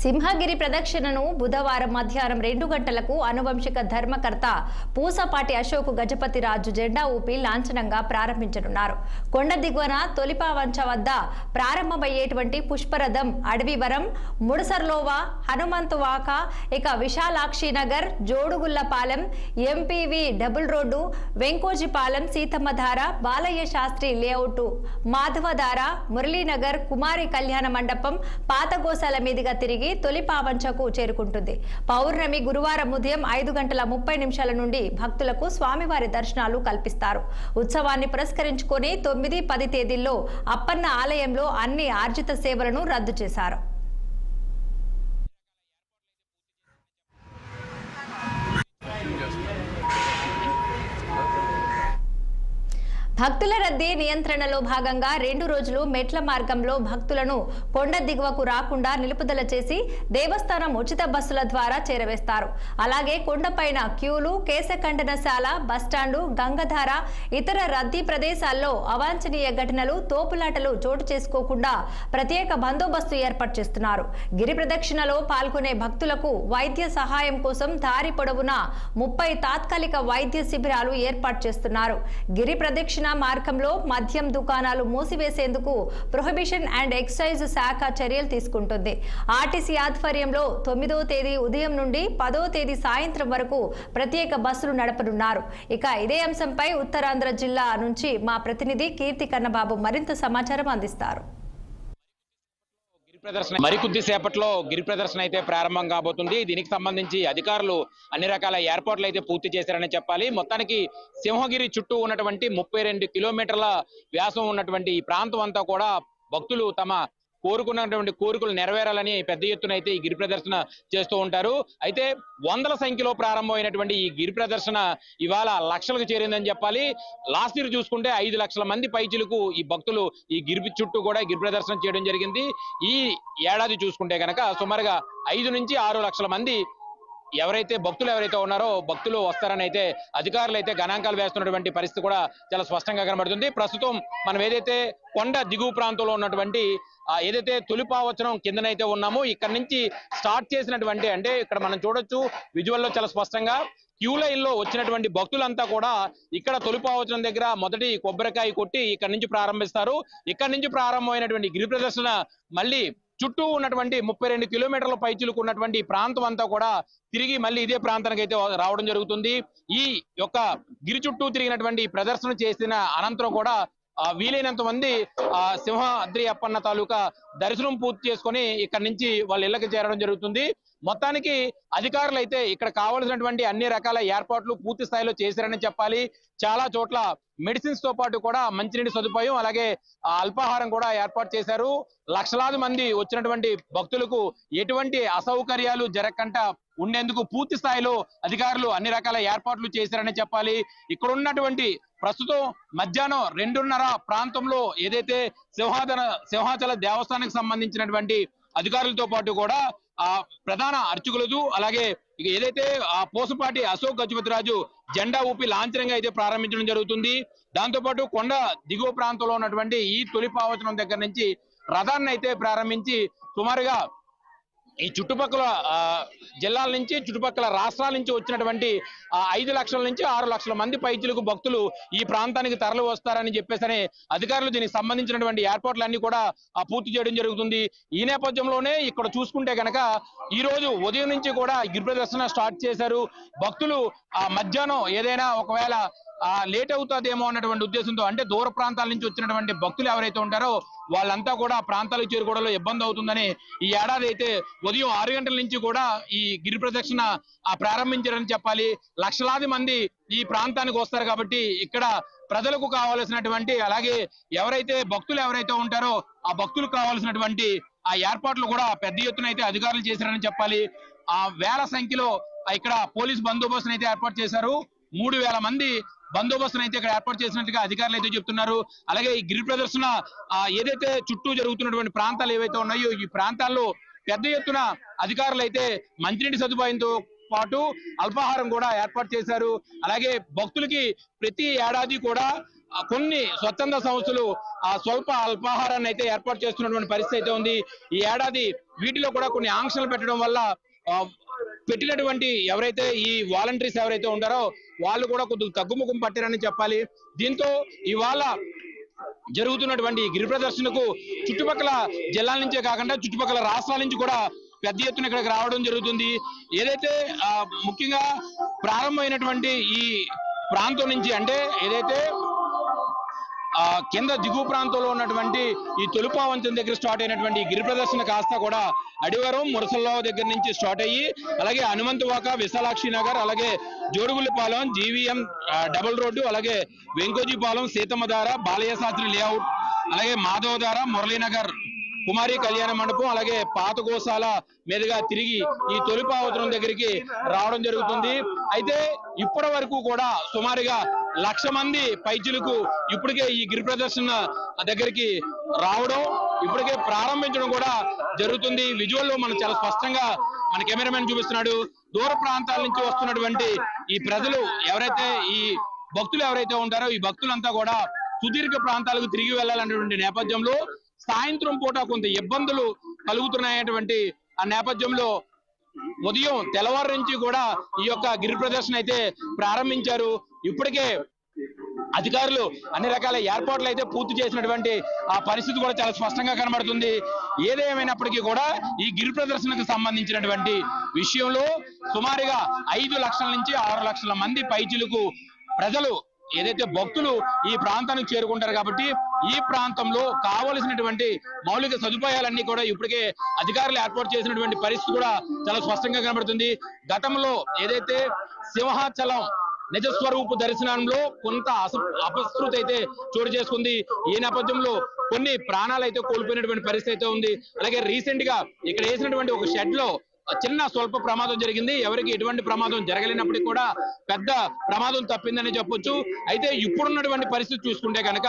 సింహగిరి ప్రదక్షిణను బుధవారం మధ్యాహ్నం రెండు గంటలకు అనువంశిక ధర్మకర్త పూసపాటి అశోక్ గజపతి రాజు జెండా ఊపి లాంఛనంగా ప్రారంభించనున్నారు. కొండ దిగువన తొలిపావంచ వద్ద ప్రారంభమయ్యేటువంటి పుష్పరథం అడవివరం ముడసర్లోవా హనుమంతువాక ఇక Visalakshi Nagar Jodugullapalem MPV double road Venkojipalem Seethammadhara Balayya Sastri layout Madhavadhara Muralinagar Kumari Kalyana Mandapam Pathagosala మీదుగా తిరిగి తొలి పావంచకు చేరుకుంటుంది. పౌర్ణమి గురువారం ఉదయం ఐదు గంటల ముప్పై నిమిషాల నుండి భక్తులకు స్వామివారి దర్శనాలు కల్పిస్తారు. ఉత్సవాన్ని పురస్కరించుకొని తొమ్మిది పది తేదీల్లో అప్పన్న ఆలయంలో అన్ని ఆర్జిత సేవలను రద్దు చేశారు. భక్తుల రద్దీ నియంత్రణలో భాగంగా రెండు రోజులు మెట్ల మార్గంలో భక్తులను కొండ దిగువకు రాకుండా నిలుపుదల చేసి దేవస్థానం ఉచిత బస్సుల ద్వారా చేరవేస్తారు. అలాగే కొండపైన క్యూలు కేశఖండనశాల బస్టాండు గంగధార ఇతర రద్దీ ప్రదేశాల్లో అవాంఛనీయ ఘటనలు తోపులాటలు చోటు చేసుకోకుండా ప్రత్యేక బందోబస్తు ఏర్పాటు చేస్తున్నారు. గిరి ప్రదక్షిణలో పాల్గొనే భక్తులకు వైద్య సహాయం కోసం దారి పొడవునా ముప్పై తాత్కాలిక వైద్య శిబిరాలు ఏర్పాటు చేస్తున్నారు. గిరి ప్రదక్షిణ మార్గంలో మద్యం దుకాణాలు మూసివేసేందుకు ప్రొహిబిషన్ అండ్ ఎక్సైజ్ శాఖ చర్యలు తీసుకుంటుంది. ఆర్టీసీ ఆధ్వర్యంలో తొమ్మిదో తేదీ ఉదయం నుండి పదో తేదీ సాయంత్రం వరకు ప్రత్యేక బస్సులు నడపనున్నారు. ఇక ఇదే అంశంపై ఉత్తరాంధ్ర జిల్లా నుంచి మా ప్రతినిధి కీర్తి కన్నబాబు మరింత సమాచారం అందిస్తారు. ప్రదర్శన మరికొద్ది సేపట్లో గిరి ప్రదర్శన అయితే ప్రారంభం కాబోతుంది. దీనికి సంబంధించి అధికారులు అన్ని రకాల ఏర్పాట్లు అయితే పూర్తి చేశారని చెప్పాలి. మొత్తానికి సింహగిరి చుట్టూ ఉన్నటువంటి ముప్పై రెండు కిలోమీటర్ల వ్యాసం ఉన్నటువంటి ఈ ప్రాంతం అంతా కూడా భక్తులు తమ కోరుకున్నటువంటి కోరికలు నెరవేరాలని పెద్ద ఎత్తున అయితే ఈ గిరి ప్రదర్శన చేస్తూ ఉంటారు. అయితే వందల సంఖ్యలో ప్రారంభమైనటువంటి ఈ గిరి ప్రదర్శన ఇవాళ లక్షలకు చేరిందని చెప్పాలి. లాస్ట్ ఇయర్ చూసుకుంటే ఐదు లక్షల మంది పైచిలకు ఈ భక్తులు ఈ గిరి చుట్టూ కూడా గిరి ప్రదర్శన చేయడం జరిగింది. ఈ ఏడాది చూసుకుంటే కనుక సుమారుగా ఐదు నుంచి ఆరు లక్షల మంది ఎవరైతే భక్తులు ఎవరైతే ఉన్నారో భక్తులు వస్తారని అయితే అధికారులు అయితే గణాంకాలు వేస్తున్నటువంటి పరిస్థితి కూడా చాలా స్పష్టంగా కనబడుతుంది. ప్రస్తుతం మనం ఏదైతే కొండ దిగువ ప్రాంతంలో ఉన్నటువంటి ఏదైతే తొలిపావచనం కిందనైతే ఉన్నామో ఇక్కడ నుంచి స్టార్ట్ చేసినటువంటి అంటే ఇక్కడ మనం చూడొచ్చు విజువల్లో చాలా స్పష్టంగా క్యూ లైన్లో వచ్చినటువంటి భక్తులంతా కూడా ఇక్కడ తొలిపావచనం దగ్గర మొదటి కొబ్బరికాయ కొట్టి ఇక్కడ నుంచి ప్రారంభిస్తారు. ఇక్కడ నుంచి ప్రారంభమైనటువంటి గిరి ప్రదర్శన మళ్ళీ చుట్టూ ఉన్నటువంటి ముప్పై రెండు కిలోమీటర్ల పైచులకు ఉన్నటువంటి ప్రాంతం అంతా కూడా తిరిగి మళ్ళీ ఇదే ప్రాంతానికి అయితే రావడం జరుగుతుంది. ఈ యొక్క గిరి చుట్టూ తిరిగినటువంటి ప్రదర్శన చేసిన అనంతరం కూడా వీలైనంత మంది ఆ సింహాద్రి అప్పన్న తాలూకా దర్శనం పూర్తి చేసుకొని ఇక్కడ నుంచి వాళ్ళ ఇళ్ళకు చేరడం జరుగుతుంది. మొత్తానికి అధికారులు అయితే ఇక్కడ కావలసినటువంటి అన్ని రకాల ఏర్పాట్లు పూర్తి స్థాయిలో చేశారని చెప్పాలి. చాలా చోట్ల మెడిసిన్స్తో పాటు కూడా మంచినీటి సదుపాయం అలాగే ఆ, అల్పాహారం కూడా ఏర్పాటు చేశారు. లక్షలాది మంది వచ్చినటువంటి భక్తులకు ఎటువంటి అసౌకర్యాలు జరగకుండా ఉండేందుకు పూర్తి స్థాయిలో అధికారులు అన్ని రకాల ఏర్పాట్లు చేశారని చెప్పాలి. ఇక్కడ ఉన్నటువంటి ప్రస్తుతం మధ్యాహ్నం రెండున్నర ప్రాంతంలో ఏదైతే సింహాచల సింహాచల దేవస్థానానికి సంబంధించినటువంటి అధికారులతో పాటు కూడా ఆ ప్రధాన అర్చకులదు అలాగే ఇక ఏదైతే ఆ పోసపాటి అశోక్ గజపతిరాజు జెండా ఊపి లాంఛనంగా అయితే ప్రారంభించడం జరుగుతుంది. దాంతో పాటు కొండ దిగువ ప్రాంతంలో ఉన్నటువంటి ఈ తొలి పావచనం దగ్గర నుంచి రథాన్ని అయితే ప్రారంభించి సుమారుగా ఈ చుట్టుపక్కల జిల్లాల నుంచి చుట్టుపక్కల రాష్ట్రాల నుంచి వచ్చినటువంటి ఐదు లక్షల నుంచి ఆరు లక్షల మంది పైచులకు భక్తులు ఈ ప్రాంతానికి తరలి వస్తారని చెప్పేసి అధికారులు దీనికి సంబంధించినటువంటి ఏర్పాట్లన్నీ కూడా పూర్తి చేయడం జరుగుతుంది. ఈ నేపథ్యంలోనే ఇక్కడ చూసుకుంటే కనుక ఈ రోజు ఉదయం నుంచి కూడా గిరి ప్రదర్శన స్టార్ట్ చేశారు. భక్తులు ఆ మధ్యాహ్నం ఏదైనా ఒకవేళ లేట్ అవుతుందేమో అన్నటువంటి ఉద్దేశంతో అంటే దూర ప్రాంతాల నుంచి వచ్చినటువంటి భక్తులు ఎవరైతే ఉంటారో వాళ్ళంతా కూడా ప్రాంతాలకు చేరుకోవడంలో ఇబ్బంది అవుతుందని ఈ ఏడాది అయితే ఉదయం ఆరు గంటల నుంచి కూడా ఈ గిరి ప్రదక్షిణ ప్రారంభించారని చెప్పాలి. లక్షలాది మంది ఈ ప్రాంతానికి వస్తారు కాబట్టి ఇక్కడ ప్రజలకు కావాల్సినటువంటి అలాగే ఎవరైతే భక్తులు ఎవరైతే ఉంటారో ఆ భక్తులకు కావాల్సినటువంటి ఆ ఏర్పాట్లు కూడా పెద్ద ఎత్తున అయితే అధికారులు చేశారని చెప్పాలి. ఆ వేల సంఖ్యలో ఇక్కడ పోలీస్ బందోబస్తును అయితే ఏర్పాటు చేశారు. మూడు వేల మంది బందోబస్తును అయితే ఇక్కడ ఏర్పాటు చేసినట్టుగా అధికారులు అయితే చెప్తున్నారు. అలాగే ఈ గిరి ప్రదర్శన ఏదైతే చుట్టూ జరుగుతున్నటువంటి ప్రాంతాలు ఏవైతే ఉన్నాయో ఈ ప్రాంతాల్లో పెద్ద ఎత్తున అధికారులు అయితే మంచినీటి సదుపాయంతో పాటు అల్పాహారం కూడా ఏర్పాటు చేశారు. అలాగే భక్తులకి ప్రతి ఏడాది కూడా కొన్ని స్వచ్ఛంద సంస్థలు ఆ స్వల్ప అల్పాహారాన్ని అయితే ఏర్పాటు చేస్తున్నటువంటి పరిస్థితి అయితే ఉంది. ఈ ఏడాది వీటిలో కూడా కొన్ని ఆంక్షలు పెట్టడం వల్ల పెట్టినటువంటి ఎవరైతే ఈ వాలంటీర్స్ ఎవరైతే ఉంటారో వాళ్ళు కూడా కొద్దిగా తగ్గుముఖం పట్టారని చెప్పాలి. దీంతో ఇవాళ జరుగుతున్నటువంటి గిరి ప్రదర్శనకు చుట్టుపక్కల జిల్లాల నుంచే కాకుండా చుట్టుపక్కల రాష్ట్రాల నుంచి కూడా పెద్ద ఎత్తున ఇక్కడికి రావడం జరుగుతుంది. ఏదైతే ముఖ్యంగా ప్రారంభమైనటువంటి ఈ ప్రాంతం నుంచి అంటే ఏదైతే ఆ కింద దిగువ ప్రాంతంలో ఉన్నటువంటి ఈ తొలిపావంతం వంతెన దగ్గర స్టార్ట్ అయినటువంటి ఈ గిరి ప్రదర్శన కాస్త కూడా అడివరం మురసల్లో దగ్గర నుంచి స్టార్ట్ అయ్యి అలాగే హనుమంతవాక విశాలాక్షి నగర్ అలాగే జోడుగుల్లిపాలెం జీవీఎం డబుల్ రోడ్డు అలాగే వెంకోజీపాలెం సీతమ్మధార బాలయ్య శాస్త్రి లేఅవుట్ అలాగే మాధవధార మురళీనగర్ కుమారి కళ్యాణ మండపం అలాగే పాత గోశాల మీదుగా తిరిగి ఈ తొలిపావతరం దగ్గరికి రావడం జరుగుతుంది. అయితే ఇప్పటి వరకు కూడా సుమారుగా లక్ష మంది పైచులకు ఇప్పటికే ఈ గిరి ప్రదర్శన దగ్గరికి రావడం ఇప్పటికే ప్రారంభించడం కూడా జరుగుతుంది. విజువల్లో మనం చాలా స్పష్టంగా మన కెమెరామెన్ చూపిస్తున్నాడు. దూర ప్రాంతాల నుంచి వస్తున్నటువంటి ఈ ప్రజలు ఎవరైతే ఈ భక్తులు ఎవరైతే ఉంటారో ఈ భక్తులంతా కూడా సుదీర్ఘ ప్రాంతాలకు తిరిగి వెళ్ళాలనేటువంటి నేపథ్యంలో సాయంత్రం పూట కొంత ఇబ్బందులు కలుగుతున్నాయటువంటి ఆ నేపథ్యంలో ఉదయం తెల్లవారు నుంచి కూడా ఈ యొక్క గిరి ప్రదర్శన అయితే ప్రారంభించారు. ఇప్పటికే అధికారులు అన్ని రకాల ఏర్పాట్లు అయితే పూర్తి చేసినటువంటి ఆ పరిస్థితి కూడా చాలా స్పష్టంగా కనబడుతుంది. ఏదేమైనప్పటికీ కూడా ఈ గిరి ప్రదర్శనకు సంబంధించినటువంటి విషయంలో సుమారుగా ఐదు లక్షల నుంచి ఆరు లక్షల మంది పైచులకు ప్రజలు ఏదైతే భక్తులు ఈ ప్రాంతానికి చేరుకుంటారు కాబట్టి ఈ ప్రాంతంలో కావలసినటువంటి మౌలిక సదుపాయాలన్నీ కూడా ఇప్పటికే అధికారులు ఏర్పాటు చేసినటువంటి పరిస్థితి కూడా చాలా స్పష్టంగా కనబడుతుంది. గతంలో ఏదైతే సింహాచలం నిజస్వరూపు దర్శనంలో కొంత అస అపశృతి అయితే చోటు చేసుకుంది. ఈ నేపథ్యంలో కొన్ని ప్రాణాలు అయితే కోల్పోయినటువంటి పరిస్థితి అయితే ఉంది. అలాగే రీసెంట్గా ఇక్కడ వేసినటువంటి ఒక షెడ్లో చిన్న స్వల్ప ప్రమాదం జరిగింది. ఎవరికి ఎటువంటి ప్రమాదం జరగలేనప్పటికీ కూడా పెద్ద ప్రమాదం తప్పిందని చెప్పొచ్చు. అయితే ఇప్పుడున్నటువంటి పరిస్థితి చూసుకుంటే కనుక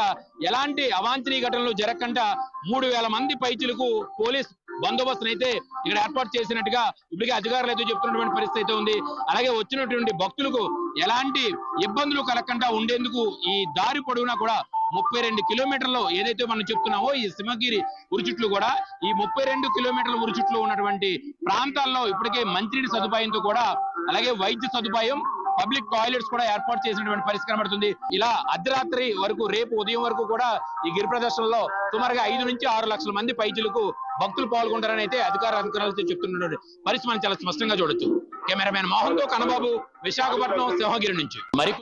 ఎలాంటి అవాంఛనీయ ఘటనలు జరగకుండా మూడు వేల మంది పైచులకు పోలీస్ బందోబస్తును అయితే ఇక్కడ ఏర్పాటు చేసినట్టుగా ఇప్పటికే అధికారులు అయితే చెప్తున్నటువంటి పరిస్థితి అయితే ఉంది. అలాగే వచ్చినటువంటి భక్తులకు ఎలాంటి ఇబ్బందులు కలగకుండా ఉండేందుకు ఈ దారి పొడవునా కూడా ముప్పై రెండు కిలోమీటర్లు ఏదైతే మనం చెప్తున్నామో ఈ సింహగిరి ఉరుచుట్లు కూడా ఈ ముప్పై రెండు కిలోమీటర్ల ఉరుచుట్లు ఉన్నటువంటి ప్రాంతాల్లో ఇప్పటికే మంత్రిని సదుపాయంతో కూడా అలాగే వైద్య సదుపాయం పబ్లిక్ టాయిలెట్స్ కూడా ఏర్పాటు చేసినటువంటి పరిస్థితి కనబడుతుంది. ఇలా అర్ధరాత్రి వరకు రేపు ఉదయం వరకు కూడా ఈ గిరి ప్రదర్శనలో సుమారుగా ఐదు నుంచి ఆరు లక్షల మంది పైచులకు భక్తులు పాల్గొంటారని అయితే అధికార అధికారులతో చెప్తున్నటువంటి పరిస్థితి మనం చాలా స్పష్టంగా చూడొచ్చు. కెమెరామెన్ మోహన్తో కనబాబు విశాఖపట్నం సింహగిరి నుంచి. మరి